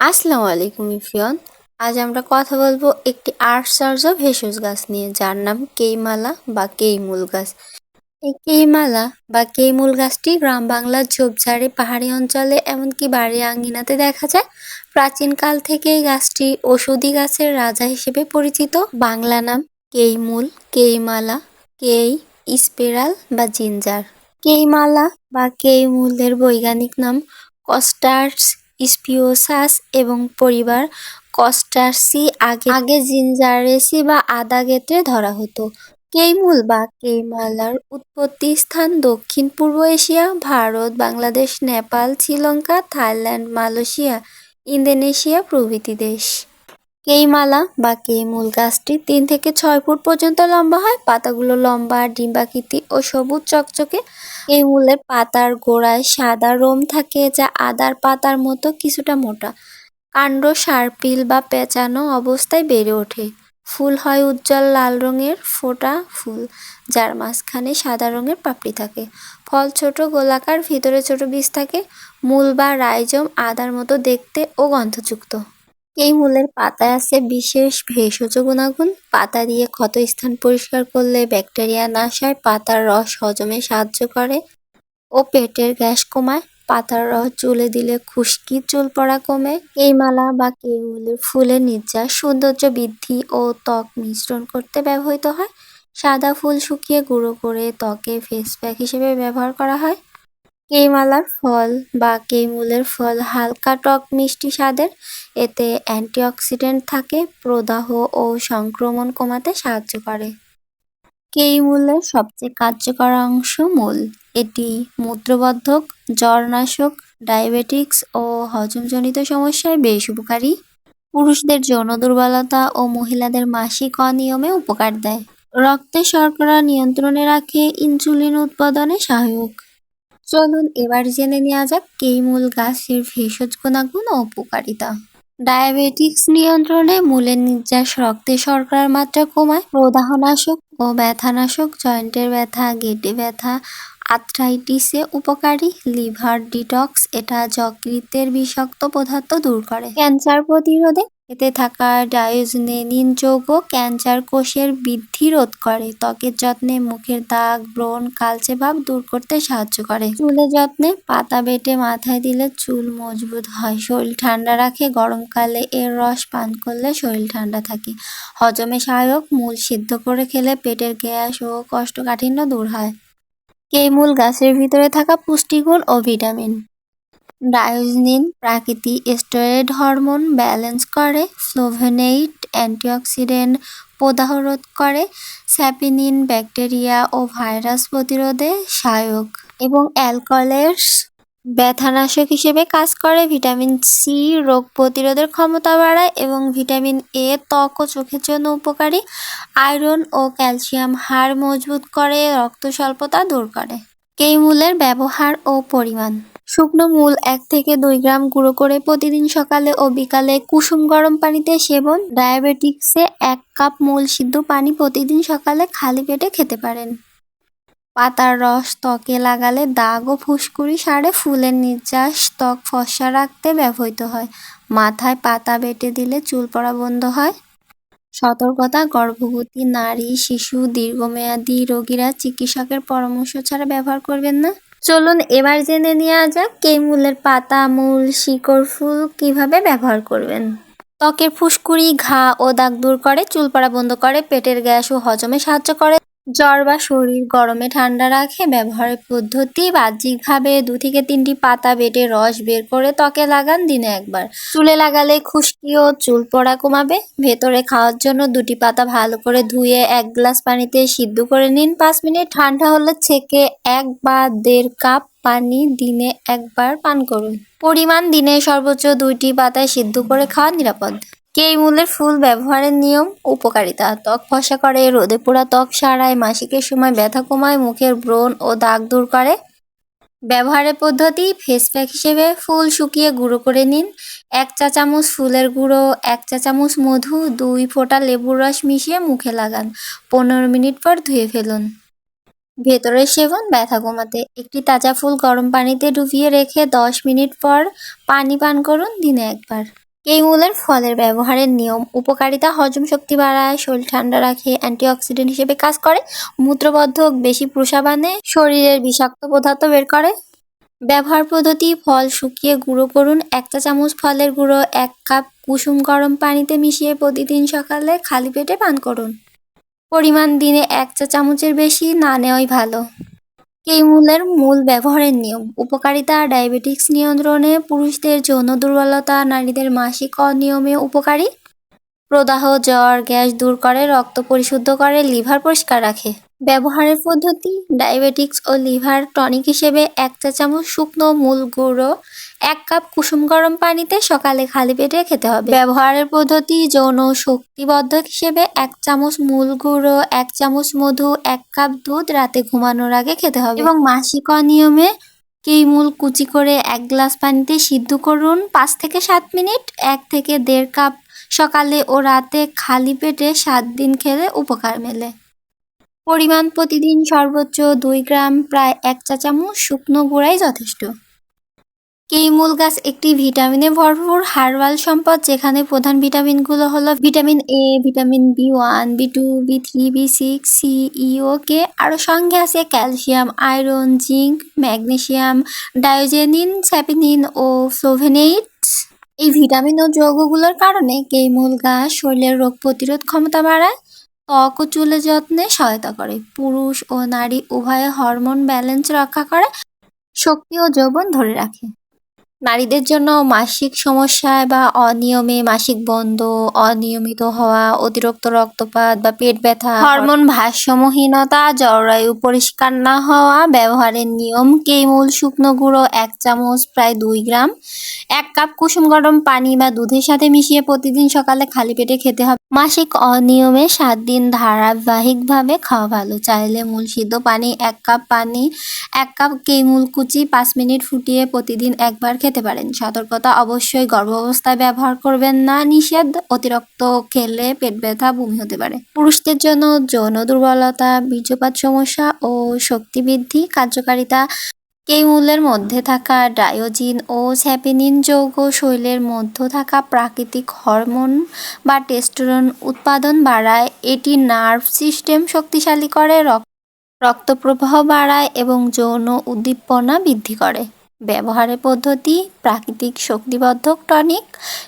আসসালামু আলাইকুম ইফরিয়ন আজ আমরা কথা বলব একটি আর্টসার্জ ভেষজ গাছ নিয়ে, যার নাম কেইমালা বা কেইমুল গাছ। এই কেইমালা বা কেইমূল গাছটি গ্রাম বাংলার ঝোপঝাড়ে, পাহাড়ি অঞ্চলে, এমনকি বাড়ি আঙ্গিনাতে দেখা যায়। প্রাচীনকাল থেকে এই গাছটি ওষুধি গাছের রাজা হিসেবে পরিচিত। বাংলা নাম কেইমুল, কেইমালা, কেই স্পেরাল বা জিঞ্জার। কেইমালা বা কেইমূলের বৈজ্ঞানিক নাম কস্টার্স স্পিওসাস এবং পরিবার কস্টাসি আগে আগে জিঞ্জারেসি বা আদা গেত্রে ধরা হতো। কেইমুল বা কেইমালার উৎপত্তি স্থান দক্ষিণ পূর্ব Asia, Bharat, Bangladesh, Nepal, Sri Lanka, Thailand, Malaysia, Indonesia প্রভৃতি দেশ। কেইমালা বা কেইমূল গাছটি তিন থেকে ছয় ফুট পর্যন্ত লম্বা হয়। পাতাগুলো লম্বা, ডিম্বাকৃতি ও সবুজ চকচকে। এই মূলের পাতার গোড়ায় সাদা রোম থাকে যা আদার পাতার মতো কিছুটা মোটা। কাণ্ড সার্পিল বা পেঁচানো অবস্থায় বেড়ে ওঠে। ফুল হয় উজ্জ্বল লাল রঙের ফোটা ফুল, যার মাঝখানে সাদা রঙের পাপড়ি থাকে। ফল ছোট, গোলাকার, ভিতরে ছোট বীজ থাকে। মূল বা রাইজম আদার মতো দেখতে ও গন্ধযুক্ত। এই মূলের পাতায় আছে বিশেষ ভেষজ গুণাগুণ। পাতা দিয়ে ক্ষত স্থান পরিষ্কার করলে ব্যাকটেরিয়া নাশ হয়, পাতার রস হজমে সাহায্য করে ও পেটের গ্যাস কমায়। পাতার রস চুলে দিলে খুশকি, চুল পড়া কমে। এই মালা বা কেউলের ফুলের নির্যাস সৌন্দর্য বৃদ্ধি ও ত্বক মিশ্রণ করতে ব্যবহৃত হয়। সাদা ফুল শুকিয়ে গুঁড়ো করে ত্বকে ফেস প্যাক হিসেবে ব্যবহার করা হয়। কেইমালার ফল বা কেইমূলের ফল হালকা টক মিষ্টি স্বাদের। এতে অ্যান্টিঅক্সিডেন্ট থাকে, প্রদাহ ও সংক্রমণ কমাতে সাহায্য করে। কেইমূলের সবচেয়ে কার্যকর অংশ মূল। এটি মূত্রবর্ধক, জ্বরনাশক, ডায়াবেটিক্স ও হজমজনিত সমস্যায় বেশ উপকারী। পুরুষদের যৌন দুর্বলতা ও মহিলাদের মাসিক অনিয়মে উপকার দেয়। রক্তে শর্করা নিয়ন্ত্রণে রাখে, ইনসুলিন উৎপাদনে সহায়ক। চলুন এবার জেনে নেওয়া যাক কেই মূল গাছের ভেষজ গুণাগুণ ও উপকারিতা। ডায়াবেটিক্স নিয়ন্ত্রণে মূলের নির্যাস রক্তে শর্করার মাত্রা কমায়, প্রদাহনাশক ও ব্যথানাশক, জয়েন্টের ব্যথা, গেটে ব্যথা, আর্থ্রাইটিসে উপকারী, লিভার ডিটক্স, এটা যকৃতের বিষাক্ত পদার্থ দূর করে। ক্যান্সার প্রতিরোধে এতে থাকা ডায়োজনেনিন যৌগ ক্যান্সার, কোষের বৃদ্ধি রোধ করে, ত্বকের যত্নে, মুখের দাগ, ব্রণ, কালচে ভাব দূর করতে সাহায্য করে। চুলের যত্নে পাতা বেটে মাথায় দিলে চুল মজবুত হয়, শরীর ঠান্ডা রাখে গরমকালে এর রস পান করলে শরীর ঠান্ডা থাকে। হজমে সহায়ক, মূল সিদ্ধ করে খেলে পেটের গ্যাস ও কষ্টকাঠিন্য দূর হয়। কেমূল গাছের ভিতরে থাকা পুষ্টিগুণ ও ভিটামিন। ডায়োজনিন প্রাকৃতিক স্টেরয়েড হরমোন ব্যালেন্স করে ফ্লোভেনেইড অ্যান্টিঅক্সিডেন্ট প্রদাহ রোধ করে, স্যাপিনিন, ব্যাকটেরিয়া ও ভাইরাস প্রতিরোধে সহায়ক এবং অ্যালকোহলের ব্যথানাশক হিসেবে কাজ করে। ভিটামিন সি রোগ প্রতিরোধের ক্ষমতা বাড়ায় এবং ভিটামিন এ ত্বক ও চোখের জন্য উপকারী। আয়রন ও ক্যালসিয়াম হাড় মজবুত করে রক্ত স্বল্পতা দূর করে। কেইমূলের ব্যবহার ও পরিমাণ। শুকনো মূল এক থেকে দুই গ্রাম গুঁড়ো করে প্রতিদিন সকালে ও বিকালে কুসুম গরম পানিতে সেবন। ডায়াবেটিক্সে এক কাপ মূল সিদ্ধ পানি প্রতিদিন সকালে খালি পেটে খেতে পারেন। পাতার রস ত্বকে লাগালে দাগ ও ফুসকুড়ি সারে ফুলের নির্যাস, ত্বক ফসা রাখতে ব্যবহৃত হয়। মাথায় পাতা বেটে দিলে চুল পড়া বন্ধ হয়। সতর্কতা, গর্ভবতী নারী, শিশু, দীর্ঘমেয়াদী রোগীরা চিকিৎসকের পরামর্শ ছাড়া ব্যবহার করবেন না। চলুন এবার জেনে নেওয়া যাক কেমুলের পাতা, মূল, শিকড়, ফুল কীভাবে ব্যবহার করবেন। ত্বকের ফুসকুড়ি, ঘা ও দাগ দূর করে চুল পড়া বন্ধ করে, পেটের গ্যাস ও হজমে সাহায্য করে। জ্বর বা শরীর গরমে ঠান্ডা রাখে, ব্যবহারের পদ্ধতি বাহ্যিকভাবে দু থেকে তিনটি পাতা বেটে রস বের করে ত্বকে লাগান দিনে একবার। চুলে লাগালে খুশকি ও চুল পড়া কমাবে। ভেতরে খাওয়ার জন্য দুটি পাতা ভালো করে ধুয়ে এক গ্লাস পানিতে সিদ্ধ করে নিন। পাঁচ মিনিট ঠান্ডা হলে ছেঁকে এক বা দেড় কাপ পানি দিনে একবার পান করুন। পরিমাণ দিনে সর্বোচ্চ দুইটি পাতায় সিদ্ধ করে খাওয়া নিরাপদ। কেই মূলের ফুল ব্যবহারের নিয়ম, উপকারিতা। ত্বক ফসা করে, রোদে পোড়া ত্বক সারায়, মাসিকের সময় ব্যথা কমায়, মুখের ব্রণ ও দাগ দূর করে। ব্যবহারের পদ্ধতি ফেস প্যাক হিসেবে ফুল শুকিয়ে গুঁড়ো করে নিন। এক চা চামচ ফুলের গুঁড়ো, এক চা চামচ মধু, দুই ফোঁটা লেবুর রস মিশিয়ে মুখে লাগান। পনেরো মিনিট পর ধুয়ে ফেলুন। ভেতরের সেবন ব্যথা কমাতে। একটি তাজা ফুল গরম পানিতে ডুবিয়ে রেখে দশ মিনিট পর পানি পান করুন দিনে একবার। এই মূলের ফলের ব্যবহারের নিয়ম। উপকারিতা হজম শক্তি বাড়ায়, শরীর ঠান্ডা রাখে, অ্যান্টিঅক্সিডেন্ট হিসেবে কাজ করে মূত্রবর্ধক বেশি প্রসাবানে শরীরের বিষাক্ত পদার্থ বের করে। ব্যবহার পদ্ধতি, ফল শুকিয়ে গুঁড়ো করুন, এক চা চামচ ফলের গুঁড়ো, এক কাপ কুসুম গরম পানিতে মিশিয়ে প্রতিদিন সকালে খালি পেটে পান করুন। পরিমাণ দিনে এক চা চামচের বেশি না নেওয়াই ভালো। এই মূলের মূল ব্যবহারের নিয়ম। উপকারিতা ডায়াবেটিক্স নিয়ন্ত্রণে পুরুষদের যৌন দুর্বলতা, নারীদের মাসিক অনিয়মে উপকারী। প্রদাহ, জ্বর, গ্যাস দূর করে, রক্ত পরিশুদ্ধ করে, লিভার পরিষ্কার রাখে। ব্যবহারের পদ্ধতি, ডায়াবেটিক্স ও লিভার টনিক হিসেবে এক চা চামচ শুকনো মূল গুঁড়ো এক কাপ কুসুম গরম পানিতে সকালে খালি পেটে খেতে হবে। ব্যবহারের পদ্ধতি যৌন শক্তিবর্ধক হিসেবে এক চামচ মূল গুঁড়ো, এক চামচ মধু, এক কাপ দুধ রাতে ঘুমানোর আগে খেতে হবে। এবং মাসিক অনিয়মে কেই মূল কুচি করে এক গ্লাস পানিতে সিদ্ধ করুন পাঁচ থেকে সাত মিনিট। এক থেকে দেড় কাপ সকালে ও রাতে খালি পেটে সাত দিন খেলে উপকার মেলে। পরিমাণ প্রতিদিন সর্বোচ্চ দুই গ্রাম, প্রায় এক চা চামচ শুকনো গুঁড়াই যথেষ্ট। কেইমূল গাছ একটি ভিটামিনে ভরপুর হার্বাল সম্পদ, যেখানে প্রধান ভিটামিনগুলো হলো vitamin A vitamin B one B two B three B six C E K আরও সঙ্গে আছে calcium, iron, zinc magnesium diosgenin, saponin ও ফ্লোভেনেইটস এই ভিটামিন ও যৌগগুলোর কারণে কেইমূল গাছ শরীরের রোগ প্রতিরোধ ক্ষমতা বাড়ায়, ত্বক ও চুলের যত্নে সহায়তা করে। পুরুষ ও নারী উভয়ে হরমোন ব্যালেন্স রক্ষা করে, শক্তি ও যৌবন ধরে রাখে। নারীদের জন্য মাসিক সমস্যায় বা অনিয়মে মাসিক বন্ধ, অনিয়মিত হওয়া, অতিরিক্ত রক্তপাত বা পেট ব্যথা, হরমোন ভারসাম্যহীনতা, জরায়ু পরিষ্কার না হওয়া, ব্যবহারের নিয়ম, কেমুল শুকনো গুঁড়ো এক চামচ, প্রায় দুই গ্রাম, এক কাপ কুসুম গরম পানি বা দুধের সাথে মিশিয়ে প্রতিদিন সকালে খালি পেটে খেতে হবে। মাসিক অনিয়মে সাত দিন ধারাবাহিকভাবে খাওয়া ভালো। চাইলে মূল সিদ্ধ পানি, এক কাপ পানি, এক কাপ কেমুল কুচি পাঁচ মিনিট ফুটিয়ে প্রতিদিন একবার খেতে পারেন। সতর্কতা অবশ্যই গর্ভাবস্থায় ব্যবহার করবেন না। নিষেধ, অতিরিক্ত খেলে পেট ব্যথা, বমি হতে পারে। পুরুষদের জন্য যৌন দুর্বলতা, বীর্যপাত সমস্যা ও শক্তি বৃদ্ধি, কার্যকারিতা কেইমূলের মধ্যে থাকা ডায়োজিন ও স্যাপিনিন যৌগ শৈলের মধ্যে থাকা প্রাকৃতিক হরমোন বা টেস্টোরন উৎপাদন বাড়ায়। এটি নার্ভ সিস্টেম শক্তিশালী করে, রক্ত রক্তপ্রবাহ বাড়ায় এবং যৌন উদ্দীপনা বৃদ্ধি করে। ব্যবহারের পদ্ধতি, প্রাকৃতিক শক্তিবর্ধক টনিক,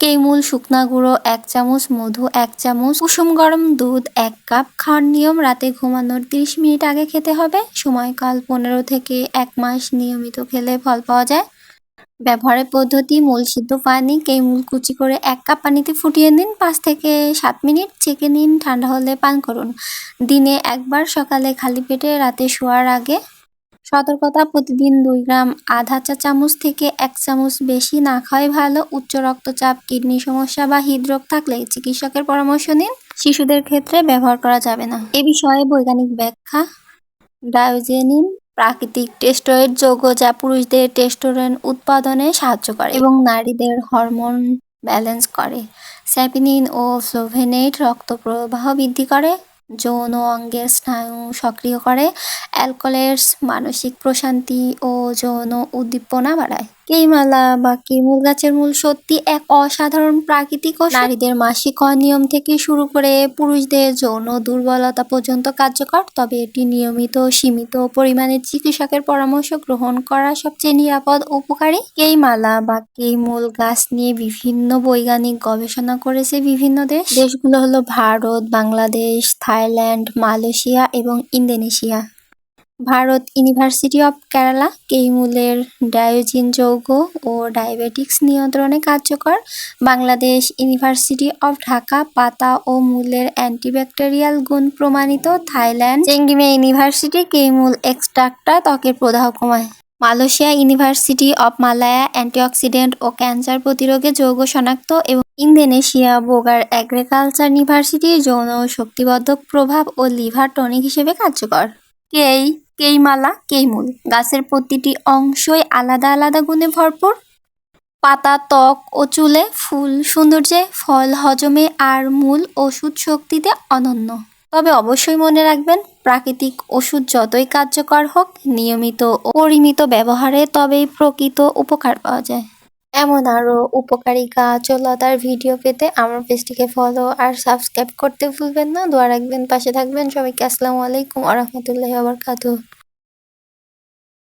কেইমূল শুকনা গুঁড়ো এক চামচ, মধু এক চামচ, কুসুম গরম দুধ এক কাপ, খাওয়ার নিয়ম রাতে ঘুমানোর তিরিশ মিনিট আগে খেতে হবে। সময়কাল পনেরো থেকে এক মাস নিয়মিত খেলে ফল পাওয়া যায়। ব্যবহারের পদ্ধতি, মূল সিদ্ধ পানি কেমুল কুচি করে এক কাপ পানিতে ফুটিয়ে নিন। পাঁচ থেকে সাত মিনিট চেকে নিন। ঠান্ডা হলে পান করুন। দিনে একবার সকালে খালি পেটে রাতে শোয়ার আগে সতর্কতা প্রতিদিন দুই গ্রাম আধা চা চামচ থেকে এক চামচ বেশি না খাওয়াই ভালো। উচ্চ রক্তচাপ, কিডনি সমস্যা বা হৃদরোগ থাকলে চিকিৎসকের পরামর্শ নিন। শিশুদের ক্ষেত্রে ব্যবহার করা যাবে না। এ বিষয়ে বৈজ্ঞানিক ব্যাখ্যা। ডায়োজেনিন প্রাকৃতিক টেস্টোয়েড যৌগ যা পুরুষদের টেস্টোরেন উৎপাদনে সাহায্য করে এবং নারীদের হরমোন ব্যালেন্স করে। স্যাপিনিন ও ফ্লোভেনেট রক্ত প্রবাহ বৃদ্ধি করে। যৌন অঙ্গের স্নায়ু সক্রিয় করে অ্যালকোলেটস মানসিক প্রশান্তি ও যৌন উদ্দীপনা বাড়ায়। কেইমালা বা কেমুল গাছের মূল সত্যি এক অসাধারণ প্রাকৃতিক ও নারীদের মাসিক অনিয়ম থেকে শুরু করে পুরুষদের যৌন দুর্বলতা পর্যন্ত কার্যকর, তবে এটি নিয়মিত, সীমিত পরিমাণে চিকিৎসকের পরামর্শ গ্রহণ করা সবচেয়ে নিরাপদ উপকারী। কেইমালা বা কেইমূল গাছ নিয়ে বিভিন্ন বৈজ্ঞানিক গবেষণা করেছে বিভিন্ন দেশ। দেশগুলো হলো ভারত, বাংলাদেশ, থাইল্যান্ড, মালয়েশিয়া এবং Indonesia. Bharat university of Kerala কেইমূলের diosgenin যৌগ ও ডায়াবেটিক্স নিয়ন্ত্রণে কার্যকর। বাংলাদেশ ইউনিভার্সিটি অফ ঢাকা পাতা ও মূলের অ্যান্টিব্যাকটেরিয়াল গুণ প্রমাণিত থাইল্যান্ড। চেঙ্গিমে ইউনিভার্সিটি কেইমূল এক্সট্রাক্টটা ত্বকের প্রদাহ কমায়। Malaysia university of Malaya antioxidant O cancer প্রতিরোধে যৌগ শনাক্ত এবং ইন্দোনেশিয়া বোগার অ্যাগ্রিকালচার ইউনিভার্সিটি যৌন শক্তিবর্ধক প্রভাব ও লিভার টনিক হিসেবে কার্যকর। কেই কেইমালা, কেইমূল। গাছের প্রতিটি অংশই আলাদা আলাদা গুণে ভরপুর। পাতা, ত্বক ও চুলে ফুল সৌন্দর্যে ফল, হজমে আর মূল ওষুধ শক্তিতে অনন্য। তবে অবশ্যই মনে রাখবেন, প্রাকৃতিক ওষুধ যতই কার্যকর হোক, নিয়মিত ও পরিমিত ব্যবহারে তবেই প্রকৃত উপকার পাওয়া যায়। এমন আরও উপকারী গাছ ও লতার ভিডিও পেতে আমার পেজটিকে ফলো আর সাবস্ক্রাইব করতে ভুলবেন না। দোয়া রাখবেন, পাশে থাকবেন। সবাইকে আসসালামু আলাইকুম আ আবার আবরকাতুহ